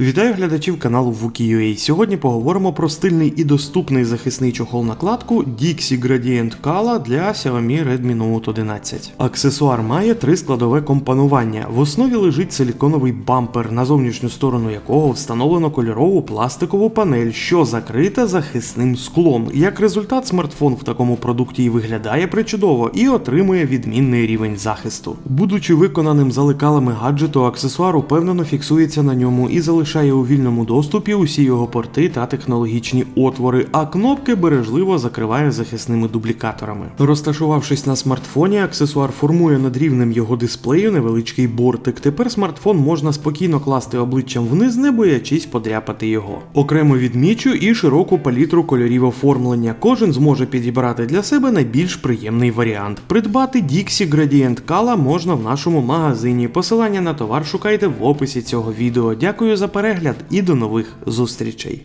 Вітаю глядачів каналу Wookie.ua. Сьогодні поговоримо про стильний і доступний захисний чохол накладку Dixie Gradient Kala для Xiaomi Redmi Note 11. Аксесуар має три складове компонування. В основі лежить силіконовий бампер, на зовнішню сторону якого встановлено кольорову пластикову панель, що закрита захисним склом. Як результат, смартфон в такому продукті і виглядає причудово і отримує відмінний рівень захисту. Будучи виконаним за лекалами гаджету, аксесуар упевнено фіксується на ньому і залишає у вільному доступі усі його порти та технологічні отвори, а кнопки бережливо закриває захисними дублікаторами. Розташувавшись на смартфоні, аксесуар формує над рівнем його дисплею невеличкий бортик. Тепер смартфон можна спокійно класти обличчям вниз, не боячись подряпати його. Окремо відмічу і широку палітру кольорів оформлення. Кожен зможе підібрати для себе найбільш приємний варіант. Придбати Dixie Gradient Kala можна в нашому магазині. Посилання на товар шукайте в описі цього відео. Дякую за перегляд і до нових зустрічей.